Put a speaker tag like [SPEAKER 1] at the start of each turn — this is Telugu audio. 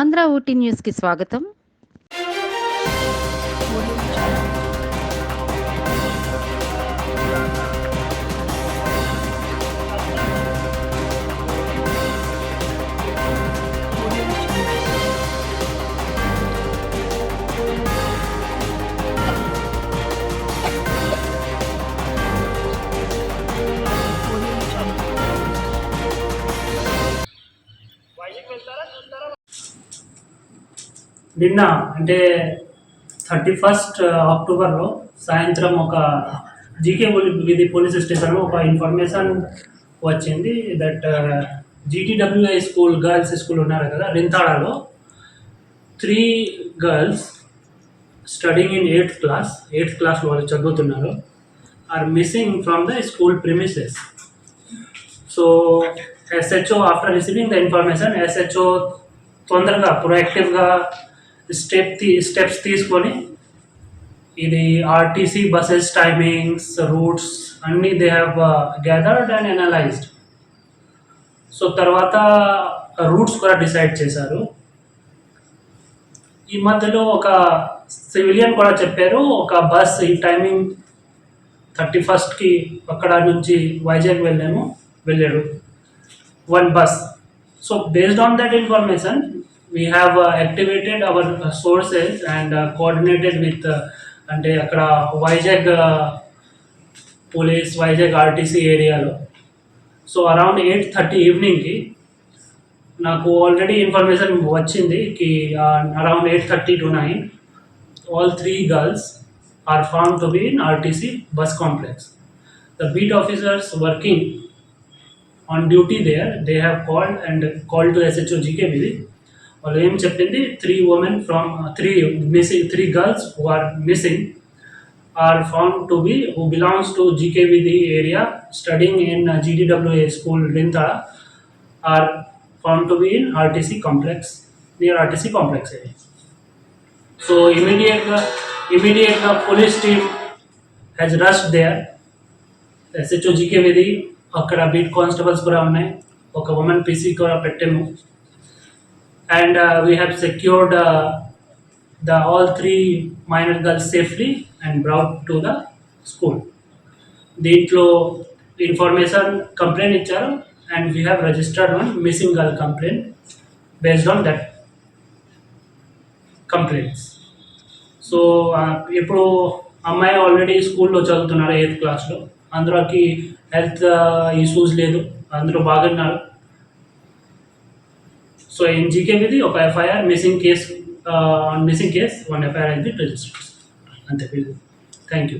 [SPEAKER 1] ఆంధ్ర ఊటీ న్యూస్కి స్వాగతం వైజాగ్ వెళ్తారా చూస్తారా
[SPEAKER 2] నిన్న అంటే థర్టీ ఫస్ట్ అక్టోబర్లో సాయంత్రం ఒక జీకే ఇది పోలీస్ స్టేషన్లో ఒక ఇన్ఫర్మేషన్ వచ్చింది దట్ జీటీడబ్ల్యూఐ స్కూల్ గర్ల్స్ స్కూల్ ఉన్నారు కదా రింతాడాలో three girls studying in eighth class eighth class వాళ్ళు చదువుతున్నారు are missing from the school premises. So SHO after receiving the information SHO తొందరగా ప్రొయాక్టివ్గా స్టెప్ తీ స్టెప్స్ తీసుకొని ఇది ఆర్టీసీ బస్సెస్ టైమింగ్స్ రూట్స్ అన్నీ they have gathered and analysed so తర్వాత రూట్స్ కూడా డిసైడ్ చేశారు. ఈ మధ్యలో ఒక సివిలియన్ కూడా చెప్పారు ఒక బస్ ఈ టైమింగ్ థర్టీ ఫస్ట్కి అక్కడ నుంచి వైజాగ్ వెళ్ళాము వెళ్ళాడు. One bus so based on that information we have uh, activated our uh, sources and uh, coordinated with uh, అంటే అక్కడ Vizag uh, police Vizag RTC ఏరియాలో. సో అరౌండ్ ఎయిట్ థర్టీ ఈవినింగ్కి నాకు ఆల్రెడీ ఇన్ఫర్మేషన్ వచ్చింది కి around eight thirty to nine all three girls are found to be in RTC bus complex the beat officers working on duty there they have called and call to SHO GK Veedhi వాళ్ళు ఏం చెప్పింది three women from three missing three girls who are missing are found to be who belongs to GK Veedhi area studying in G D W A school Rintha are found to be in RTC complex near RTC complex area so ఇమీడియట్గా ఇమీడియట్గా police team has rush there SHO GK Veedhi అక్కడ బీట్ కానిస్టేబుల్స్ కూడా ఉన్నాయి ఒక ఉమెన్ పీసీ కూడా పెట్టాము and we have secured the all three minor girls safely and brought to the school దీంట్లో ఇన్ఫర్మేషన్ కంప్లైంట్ ఇచ్చారు and we have registered one missing girl complaint based on that complaints so ఇప్పుడు అమ్మాయి ఆల్రెడీ స్కూల్లో చదువుతున్నారు ఎయిత్ క్లాస్లో అందరికి హెల్త్ ఇష్యూస్ లేదు. అందరూ బాగున్నారు. సో ఇన్ జీకే మీద? ఒక FIR missing case missing case one FIR అయితే రిజిస్టర్ అంతే. Thank you